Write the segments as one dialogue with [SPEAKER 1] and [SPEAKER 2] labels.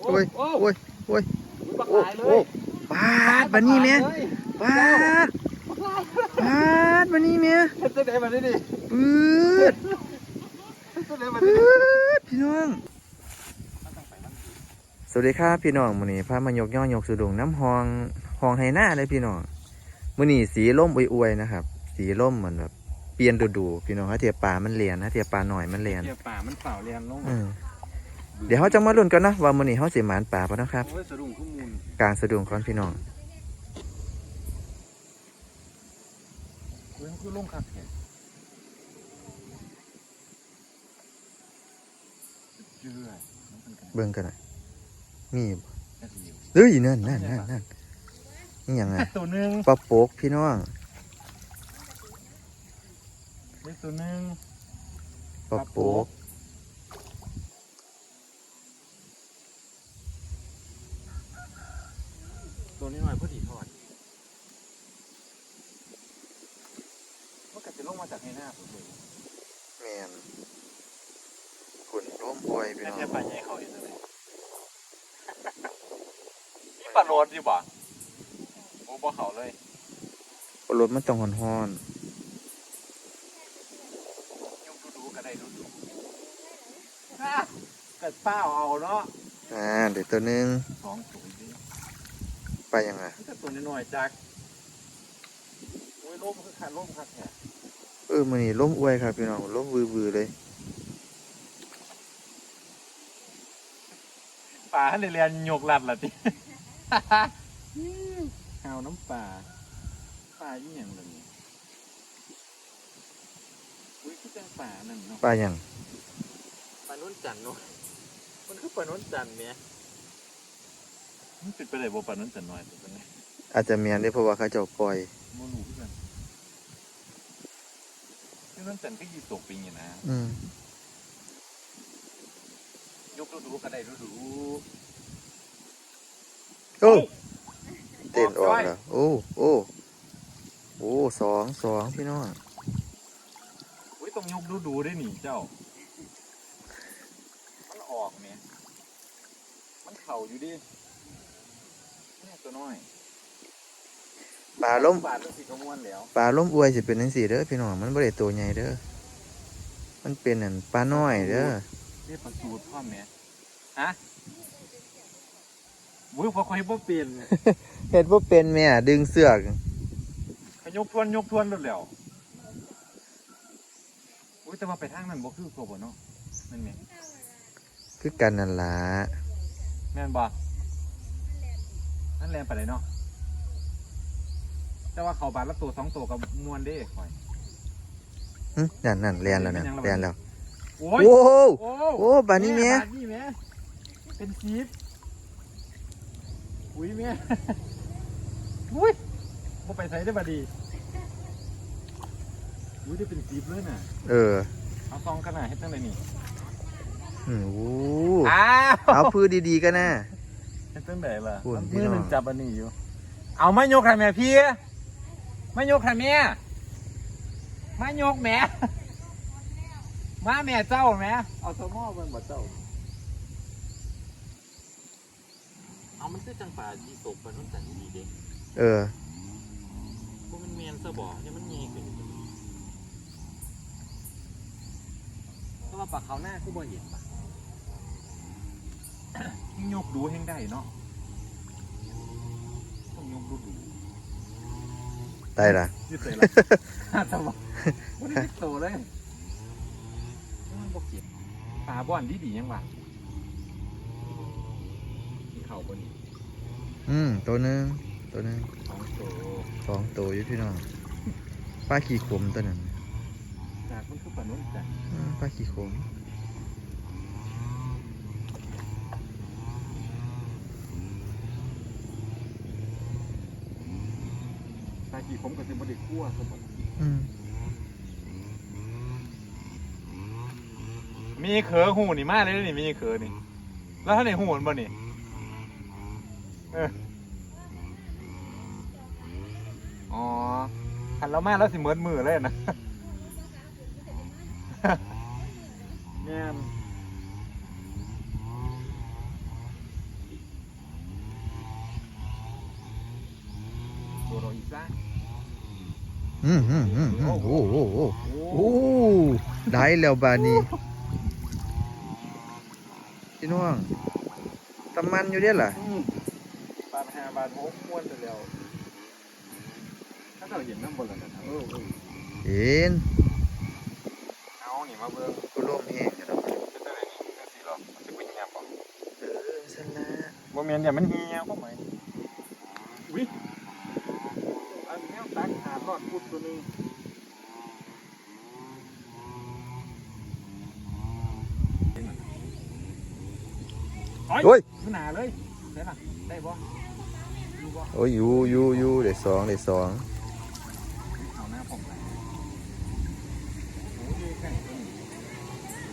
[SPEAKER 1] โอ้ยโอ้ยโอ้ย
[SPEAKER 2] ปัก
[SPEAKER 1] โอ้
[SPEAKER 2] หลายเล
[SPEAKER 1] โอ้
[SPEAKER 2] ย
[SPEAKER 1] ปาดบันนี้แม่ปาดปาดบันนี้แม่
[SPEAKER 2] เฮ็ดจังได๋บัดนี้ดิ
[SPEAKER 1] ปืด
[SPEAKER 2] เฮ็ดจังได๋บัด
[SPEAKER 1] ปื
[SPEAKER 2] นี้
[SPEAKER 1] ดพี่น้องสวัสดีครับพี่น้องมื้อนี้พามายกย่อยกสุดงน้ำหองหองไฮหน้าเลยพี่น้องมื้อนี้สีล่มอวยๆนะครับ สีล่มเหมือนแบบเปลี่ยนดูๆพี่น้องถ้าเทียบปลามันเลียนถ้าเทียบปลาหน่อยมันเลียน
[SPEAKER 2] เดี๋ยวป่ามันเปล่าเรียนลง
[SPEAKER 1] เออเดี๋ยวเขาจะมาลุ้นกันนะว่ามื้อนี้เขาสิหมานปลาปะนะครับ
[SPEAKER 2] โอ้ยสะดุ้งข้อมูล
[SPEAKER 1] กลางสะดุงก่อนพี่น้อง
[SPEAKER 2] เฮ้ยมันคือลงคักแท้เจื้อยมันเป็นกัน
[SPEAKER 1] เบิ่งกันหน่อยมีบ่
[SPEAKER 2] แค่สิอยู่
[SPEAKER 1] เฮ้ยนั่นนั่นนั่นนั่นนี่ยังไง
[SPEAKER 2] ตัวหนึง
[SPEAKER 1] ปลาโปกพี่น้อง
[SPEAKER 2] เล็กตัวหนึง
[SPEAKER 1] ปลาโปก
[SPEAKER 2] ตัวนี้หน่อยพอดีทอดมันก็จะลงมาจากในหน้าผมเลย
[SPEAKER 1] แมนขุนร่มอวยพี่
[SPEAKER 2] แค่
[SPEAKER 1] น้อง
[SPEAKER 2] แค่ปลาใหญ่เขาเห็นเลยนี่ปลา โรดอยู่บ่โอ้บ่เขาเลย
[SPEAKER 1] รถมันต้องหอนหอน
[SPEAKER 2] ยุบดูๆก็ได้ดูๆอะกัดเป้าเอาเนาะ
[SPEAKER 1] ๆอ่าเดี๋ยวตัวหนึง
[SPEAKER 2] สองตัวนี้
[SPEAKER 1] ไปยังไง
[SPEAKER 2] นี่ก็ตัวน้อยๆจักโอ้ยล่มคือขาดล่มคักแท้
[SPEAKER 1] เออมือนี้ร่มอวยครับพี่น้องร่มวือๆเลย
[SPEAKER 2] ปลาในเรียนยกลัดละติ เอาน้ำปลาปลายี่หยังเลยอุ้ยคือจังปลานั่นเนาะ
[SPEAKER 1] ไปยัง
[SPEAKER 2] ปลานุ่นจันทร์เนาะมันคือปลานุ่นจันทร์เนี่ยมันเป็นไปได้บ่ปลานุ่นจันทร์น้อยตัวเป็นไง
[SPEAKER 1] อาจจะเมียนได้เพราะว่าเขาเจ้าปล่อย
[SPEAKER 2] บ่รู้คือกันคือนุ่นจันทร์ก็ยีตกปีนี่นะ
[SPEAKER 1] อืม
[SPEAKER 2] ยกดูๆก็ได้ดู
[SPEAKER 1] โอ้เต้นออกแล้วโอ้โอ้โอ้สองสองพี่น้อง
[SPEAKER 2] ๆอุ้ยต้องยกดูๆได้หนิเจ้า มันออกเนี่ยมันเข่าอยู่ดิเนี่ยตัวน้อย
[SPEAKER 1] ปลาล่ม
[SPEAKER 2] บาทมันสีกระมวลแล้ว
[SPEAKER 1] ปลาล่มอวยสิเป็นจังซี่เด้อพี่น้องมันบ่ได้ตัวใหญ่เด้อมันเป็นอันปลาน้อยเด้อ
[SPEAKER 2] เรียกปลาสูตรพ่อแม่ฮะ วุ้ยพอคอยบ่เปลี่ยน
[SPEAKER 1] เฮ็ดบ่เป็นแม่ดึงเสือก
[SPEAKER 2] ขยกทวนยกทวนแล้วแล้วอุ้ยแต่ว่าไปทางนั้นบ่คือตัวบ่เนาะนั่นแม่
[SPEAKER 1] คือกันนั่นล่ะ
[SPEAKER 2] แม่นบ่นั่นแรงไปเลยเนาะแต่ว่าเขาบาทละตัวสองตัวกับมวนเด้คอย
[SPEAKER 1] หึนั่นนั่นเรียนแล้วนะเรียนแล้ว
[SPEAKER 2] โอ้ย
[SPEAKER 1] โอ้
[SPEAKER 2] โอ้
[SPEAKER 1] โอ้บาดนี้แม่
[SPEAKER 2] บาดนี้แม่เป็นซีฟ อุ้ยแม่อุ้ยบ่ไปใส่ได้บ่ดีอุ้ยได้เป็นซีฟเลยน่ะ
[SPEAKER 1] เออ
[SPEAKER 2] เอาซองขนาดเฮ็ดจังไดนี่
[SPEAKER 1] อืมโอ้
[SPEAKER 2] อ้าว
[SPEAKER 1] เอาพื้นดีๆกันนะ
[SPEAKER 2] เฮ็ดจังไดล่ะ
[SPEAKER 1] โอ้ย
[SPEAKER 2] มัน
[SPEAKER 1] พี่
[SPEAKER 2] มือ
[SPEAKER 1] น้อง
[SPEAKER 2] หนึงจับอันนี้อยู่ เอามายกให้แม่พี่มายกให้แม่มายกแม่มาแม่เจ้าแม่เอาสมอมันบ่เจ้า เอา มันคือจังป่าดีตกปลาน้นจันดีเด้
[SPEAKER 1] เออ
[SPEAKER 2] พวกมันเมียนซะบอกเนี่ยมันเงยขึ้นเพราะว่าปลาเขาวหน้าคือบ่เห็นปะยกดูแห้งได้เนาะต้องยกดูดู
[SPEAKER 1] ได้ละ
[SPEAKER 2] ยืดเลยละห้าตัววันนี้โตเลยมันบ่เก็บปลาบ่อนดีดีๆยังวะมีเข่าบนนี้
[SPEAKER 1] อืมตัวหนึงตัวหนึง
[SPEAKER 2] สองโต
[SPEAKER 1] สองตัวอยู่พี่น้องปลาขี้ขมตัวนั้น
[SPEAKER 2] จากมันคือปลานุ่นจัน
[SPEAKER 1] อืมปลาขี้ขม
[SPEAKER 2] ปลากี่ผมก็จะบ่ได้คั่วสมบัติ
[SPEAKER 1] อืม
[SPEAKER 2] มีเขอหูนี่มาเลยนี่มีเขอนี่ แล้วถ้าในหูมันบ่นี่ อ๋อหันเรามาแล้วสิเหมือนมือเลยนะแม่นโดนเราอีกซะ
[SPEAKER 1] อืมอืมอืมอืมโอ้โหโอ้โหได้แล้วบาดนี้พี่น้องตำมันอยู่เด้อล่ะ
[SPEAKER 2] อ บาทห้าบาทหกม้วนไปแล้วถ้าเราเห็นน้ำบนแล้วนะเออเออ
[SPEAKER 1] เห็น
[SPEAKER 2] เอานี่มาเบิ่ง
[SPEAKER 1] กูร่มแห้งกันแล้ว
[SPEAKER 2] เป็นอะไรนี่เป็นสีหรอมันจะเป็นยังไงป่ะ
[SPEAKER 1] เออสันละ
[SPEAKER 2] โมเมนต์เนี่ยมันเหี่ยวเข้าไหมวิอันนี้ตักหาทอดพุดตัวหนึง
[SPEAKER 1] โอ้ย
[SPEAKER 2] ขึ้นหนาเลยได้ป่ะได้บ่ดูบ่
[SPEAKER 1] โอ้ยอยู่อยู่อยู่เดี๋ยวสองเดี๋ยวสอง
[SPEAKER 2] เอาหน้าผมไปโอ้ยแค่ตัวนี้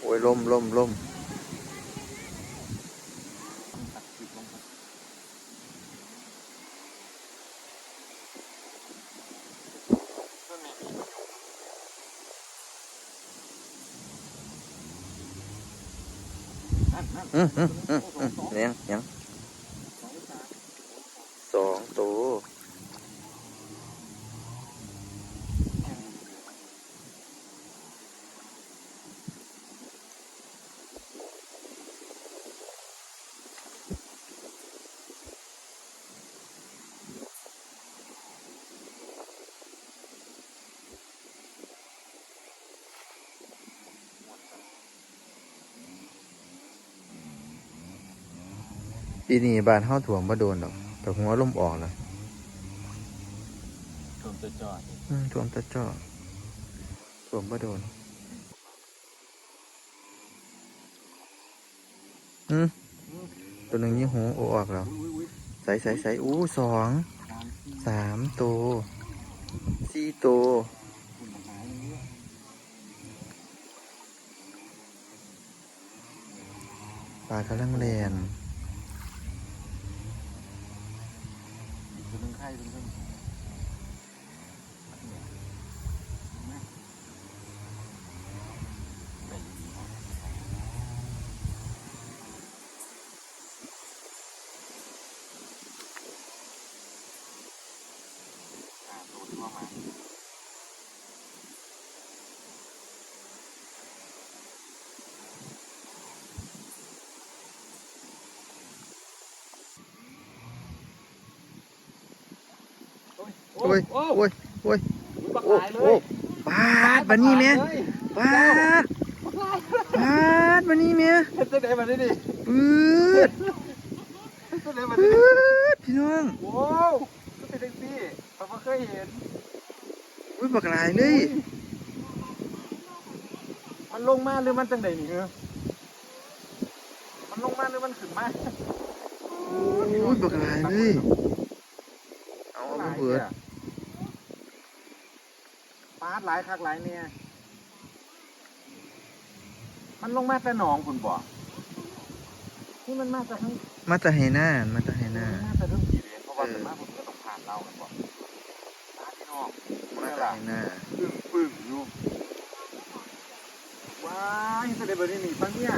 [SPEAKER 1] โอ้ยล่มล่มล่ม
[SPEAKER 2] ตัดคลิปลงไปต้นนี้มีประโยชน์ นั่นนั่น
[SPEAKER 1] อืมอืมอืมอืมยังยัง
[SPEAKER 2] สองสาม
[SPEAKER 1] สองตัว ปีนี้บ้านเฮาถ่วมบ่โดนดอกแต่หัวลมออกแล้ว
[SPEAKER 2] ผมจะจอด
[SPEAKER 1] อืมถ่วมตะจ้อถ่วมบ่โดนอืมตัวหนึ่งยี่หูโอออกแล้ว
[SPEAKER 2] อุ้ยอุ้ย
[SPEAKER 1] ใส่ใส่ใส่อู้สอง
[SPEAKER 2] สามสี่
[SPEAKER 1] สามตัวสี่ตัว
[SPEAKER 2] คุณหายอย่างนี้
[SPEAKER 1] ปลากำลังแลน
[SPEAKER 2] ตัวนึงไข่ตัวนึงตัวที่ว่ามา
[SPEAKER 1] โอ้ย
[SPEAKER 2] โอ้
[SPEAKER 1] โอ้ยโอ้ย
[SPEAKER 2] บัก
[SPEAKER 1] โอ้
[SPEAKER 2] หลายเล
[SPEAKER 1] โอ้
[SPEAKER 2] ย
[SPEAKER 1] ปาดบันนี้แม่ปาด
[SPEAKER 2] บักหลาย
[SPEAKER 1] ปาดบันนี้แม่
[SPEAKER 2] เฮ็ดจังได๋มาดิดิ
[SPEAKER 1] ปื๊ด
[SPEAKER 2] เฮ็ดจังได๋มา
[SPEAKER 1] ปื
[SPEAKER 2] ดิดิ๊
[SPEAKER 1] ดพี่น้อง
[SPEAKER 2] โว้วก็เป็นจังซี่ผมบ่เคยเห็น
[SPEAKER 1] อุ้ยบักหลายเลย
[SPEAKER 2] มันลงมาหรือมันจังไดนี่เหรอมันลงมาหรือมันขึ้นมา
[SPEAKER 1] อุ้ยบักหลายเลยเอาเอามาเปิด
[SPEAKER 2] ปา ดหลายคักหลายเนี่ยมันลงมาแต่หนองคุณบ่นี่มันมาจากทั้ง
[SPEAKER 1] มาจะให้หน้ามาจะให้หน้า
[SPEAKER 2] มาจากทั้งกี่เดือนเพราะว่าเป็นมาผมก็ต้องผ่านเรากันบ่ปาดพี่น้อง
[SPEAKER 1] มาจะให้หน้า
[SPEAKER 2] ปึ้งปึ้งอยู่ว้ายเสด็จบดีนี่ปังเนี่ย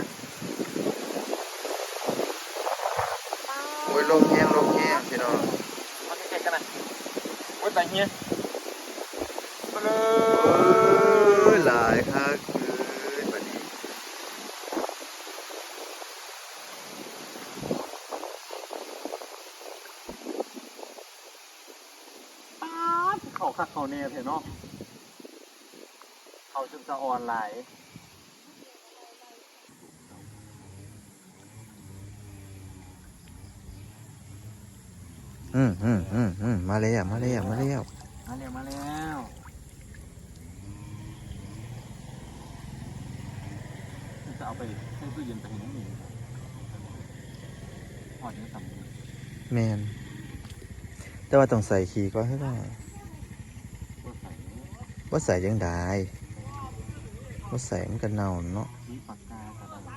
[SPEAKER 1] โอ้ยลมแห้งลมแห้งพี่น้อง
[SPEAKER 2] มันไม่ใช่กันนะโอ้ยแต่เงี้ยมา เลย
[SPEAKER 1] หลายครับเอ้ยบัดนี้
[SPEAKER 2] ปาดเขาคักเขาเน่เถอะเนาะเขาจนจะออนไลน์
[SPEAKER 1] อืมอืมอืมอืมมาแล้วมาแล้วมาแล้ว
[SPEAKER 2] มาแล้วมาแล้วจะ เอาไปให้ตู้เย็นไปให้น้องหมีพอดนี้ทำ
[SPEAKER 1] แมนแต่ว่าต้องใส่ขี่ก็ให้ได้
[SPEAKER 2] ตัวใส่
[SPEAKER 1] ว่าใส่ยังได้ว่าใส่มันกันเน่าเนาะ
[SPEAKER 2] ที่ปากกาก็ได้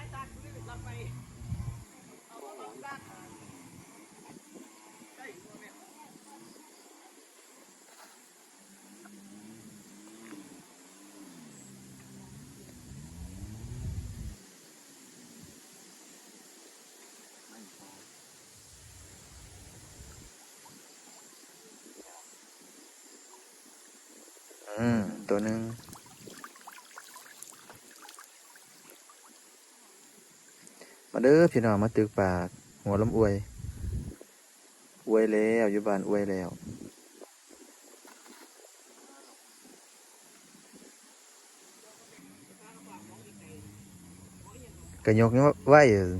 [SPEAKER 1] อืม ตัวหนึ่งมาเด้อพี่น้องมาตึกปลาหัวลำอวย อวยแล้วอยู่บ้านอวยแล้วกระยกเนาะไหว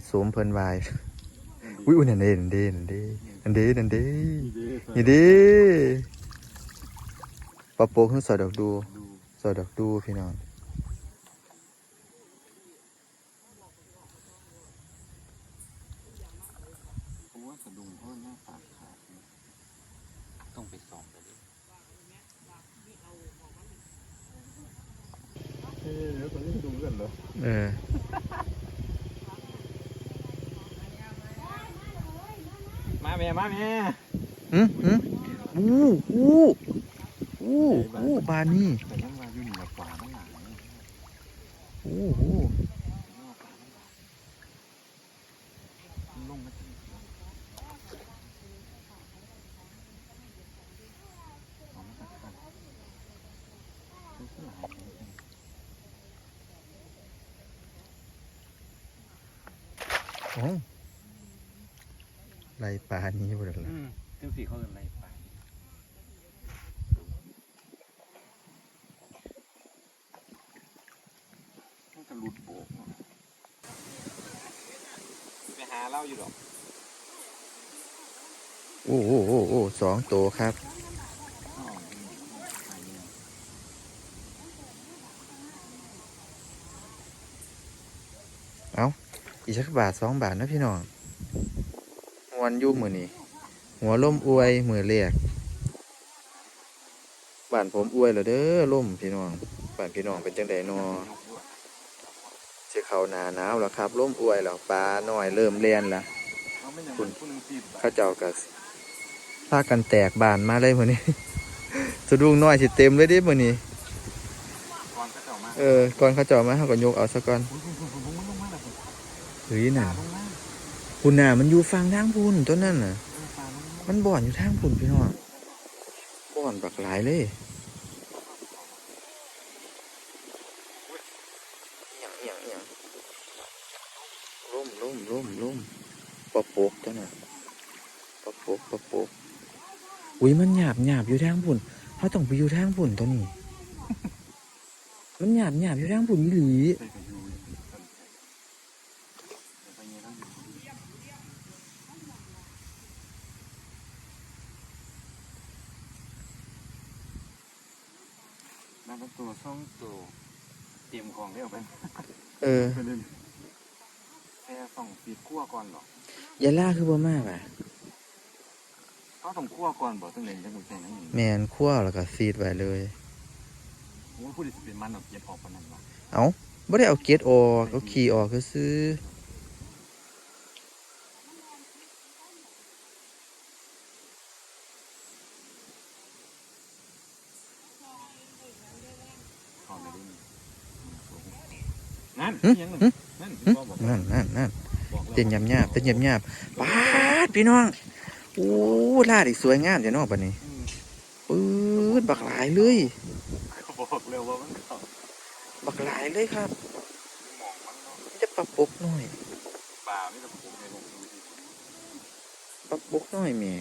[SPEAKER 1] สวมเพลินวายอุ้ยอุ้ยนั่นเด้นั่นเด้นั่นเด้นั่นเด้นั่นเด้นี่เด้ ปะโปกขึ้นสอดดอกดูสอดดอกดูพี่น้อง
[SPEAKER 2] เพราะว่าสะดุ้งเพราะว่าหน้าปากขาดเนี่ยต้องไปส่องไปดิเฮ้ยแล้วตอนนี้ดูกันเหรอ
[SPEAKER 1] เออ
[SPEAKER 2] มาแม่มาแม่
[SPEAKER 1] หืมหืมอู้อู้ อู้อู้บานี่
[SPEAKER 2] แต่ยังมาอยู่นี่ละกว่าหลาย
[SPEAKER 1] อู้อู้
[SPEAKER 2] ลงมาที่อามาตัดกันดูสิหลายเลย
[SPEAKER 1] โอ้ไรปลานี้บ่ได้ละ
[SPEAKER 2] อืมเจ้าสีเขาเป็นอะไรปมันจะหลุดโบกเนอะไปหาเหล่าอยู่หรอก
[SPEAKER 1] โอ้โอ้โอ้โอ้สองตัวครับ
[SPEAKER 2] อ๋อไปเนี่ย
[SPEAKER 1] อีกสักบาทสองบาทนะพี่น้องมวนยู่มือนี่หัวล่มอวยมือเรียกบ้านผมอวยแล้วเด้อล่มพี่น้องบ้านพี่น้องเป็นจังไดนอสิเข้าหนาหนาวแล้วครับล่มอวยแล้วปลาหน่อยเริ่มเลียนแล้ว
[SPEAKER 2] เขาไม่ยังเป็นผู้หนึ่งสิบ
[SPEAKER 1] เข้าเจ้าก็ พากันแตกบานมาเลยมือนี้สะดุ้งน้อยสิเต็มเลยดิมือนี้
[SPEAKER 2] ก่อนก็เจ้ามา
[SPEAKER 1] เออก่อนเข้าเจ้ามาเขาก็ยกเอาซะก่อน
[SPEAKER 2] คุณคุณคุณคุณลงมาคุณ
[SPEAKER 1] เฮ้ยน่ะ
[SPEAKER 2] ลงมา
[SPEAKER 1] พุ่นน่ะมันอยู่ฟังทางพุ่นต้นนั่นน่ะ มันบ่อนอยู่ทางพุ่นพี่น้องบ่อนบักหลายเลยอหย่างอหย่างอหย่างล่มล่มล่มล่มปะปกตัวน่ะปะปกปะปก อุ้ยมันหยาบหยาบอยู่ทางพุ่นเขาต้องไปอยู่ทางพุ่นตัวนี้ มันหยาบหยาบอยู่ทางพุ่นอีหลี
[SPEAKER 2] ใส่กระยูอยู่เป็นต้นไปเดี๋ยวไปเงี้ยต้องอยู่นั่นก็ตัวช่องตัวเตรียมของได้เอาไป
[SPEAKER 1] เออ
[SPEAKER 2] ไปเล่นแค่ส่องฟีดคั่วก่อนเหรอ ยา
[SPEAKER 1] ล่าคือบ่มากอะ
[SPEAKER 2] เขาต้องคั่วก่อนบอกตั้งแต่ยังไม่ใช่นั่นเอง
[SPEAKER 1] แมนคั่วแล้วก็ซีดไว้เลย
[SPEAKER 2] โอ้ยพูดดิสิเป็นมันเอาเก็บออกปานนั้นวะ
[SPEAKER 1] เอาไม่ได้เอาเกตออกเอาขี่ออกก็ซื้อ
[SPEAKER 2] ถอนไปได้นี่นั่น
[SPEAKER 1] หึ
[SPEAKER 2] ยัง
[SPEAKER 1] หึ
[SPEAKER 2] นั่นที่
[SPEAKER 1] หึ
[SPEAKER 2] พ่อบอก
[SPEAKER 1] นั่นนั่นนั่น
[SPEAKER 2] บอกแล้ว
[SPEAKER 1] เต้นยำยาบเต้นยำยาบป้าดพี่น้อง โอ้ลาดอีกสวยงามเดี๋ยวน้องปะนี่
[SPEAKER 2] อืม
[SPEAKER 1] ปื๊ดบักหลายเลย
[SPEAKER 2] เขาบอกแล้วว่ามันเขา
[SPEAKER 1] บักหลายเลยครับ
[SPEAKER 2] มองมันเนาะ
[SPEAKER 1] มันจะปรับปกหน่อย
[SPEAKER 2] ป่าไม่ต้องผมในลงดูดิ
[SPEAKER 1] ปรับปกหน่อยแหม่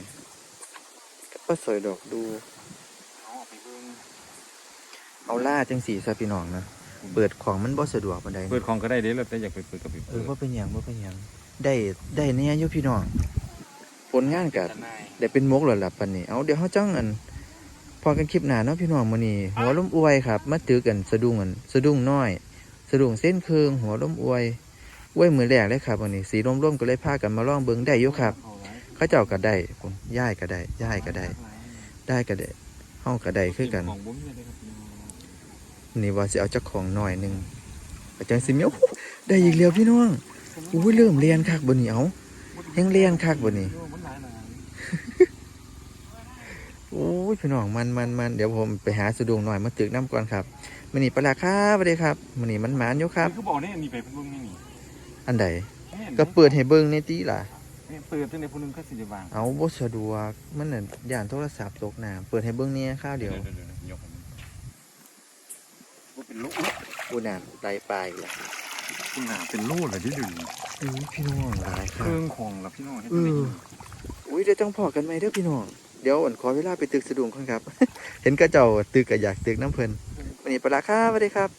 [SPEAKER 1] ก็ปลาสอยดอกดู
[SPEAKER 2] เอาออกไปเบิ่ง
[SPEAKER 1] เอาล่าจังสีซะพี่น้องนะเปิดของมันบ่สะดวกปานใด
[SPEAKER 2] เปิดของก็ได้เด้แล้วแต่อยากไปเปิดก็ไป
[SPEAKER 1] เอ
[SPEAKER 2] เปิ
[SPEAKER 1] อ
[SPEAKER 2] ด
[SPEAKER 1] ว่าเป็นหยังว่าเป็นหยังได้ได้เนี่ยอยู่พี่น้อง ผลงานกับ
[SPEAKER 2] ทนาย
[SPEAKER 1] ได้เป็นมกแล้วล่ะปันนี้เอาเดี๋ยวเขาจ้องอันพอกันคลิปหน้าเนาะพี่น้องมื้อนี้หัวล้มอวยครับ มาตือกันสะดุ้งอันสะดุ้งน้อย สะดุ้งเส้นเคืองหัวล้มอวยอวยมือแรกเลยครับวันนี้สีร่มๆก็เลยพากันมาลองเบิ่งได้อยู่ครับ
[SPEAKER 2] เอาไว้
[SPEAKER 1] เขาเจ้าก็ได้ผมย่ายก็ได้ย่ายก็ได้ ได้ก็ได้เฮาก็ได้คือกัน
[SPEAKER 2] ของบุ้มเลยครับพี่น้อง
[SPEAKER 1] นี่ว่าสิเอาเจ้าของหน่อยหนึงอาจารย์สิเมียวได้อีกแล้วพี่น้องอุ้ยเริ่มเรียนคักบ่นี่เอายังเรียนคักบ่นี่
[SPEAKER 2] มันหลายหลาย
[SPEAKER 1] โอ้ยพี่น้องมันมันมันเดี๋ยวผมไปหาสะดุ้งหน่อยมาตึกน้ำก่อนครับมื้อนี้ปลาครับสวัสดีครับมื้อนี้มันหมานอยู่ครับ
[SPEAKER 2] คือบอกเนี่ยนี่ไปเพิ่งไม่มี
[SPEAKER 1] อันใดก็เปิดให้เบิ่งในตีล่ะ
[SPEAKER 2] เนี่ยเปิดตั้งแต่ผู้หนึงก็สิจะวาง
[SPEAKER 1] เอาบ่สะดวกมันน่ะย่านโทรศัพท์ตกน้ำเปิดให้เบิ่งเนี่ยข้าวเดียว
[SPEAKER 2] ๆๆยกให้มันเป็นลูก
[SPEAKER 1] อูนานไตปลายละ
[SPEAKER 2] คุณหาเป็นลูกเหรอที่ดึง
[SPEAKER 1] อู้พี่น้องหลายค
[SPEAKER 2] เค
[SPEAKER 1] รับ
[SPEAKER 2] รื่องของแล้วพี่น้องให้
[SPEAKER 1] เอ
[SPEAKER 2] เป็น
[SPEAKER 1] ออุ้ยเดี๋ยวต้องพอกันไหมเด้อพี่น้องเดี๋ยวอ่อนขอเวลาไปตึกสะดุงก่อนครับ เห็นกระเจ้าตึกก็อยากตึกน้ำเพลินวันนี้ปลาครับสวัสดีครับ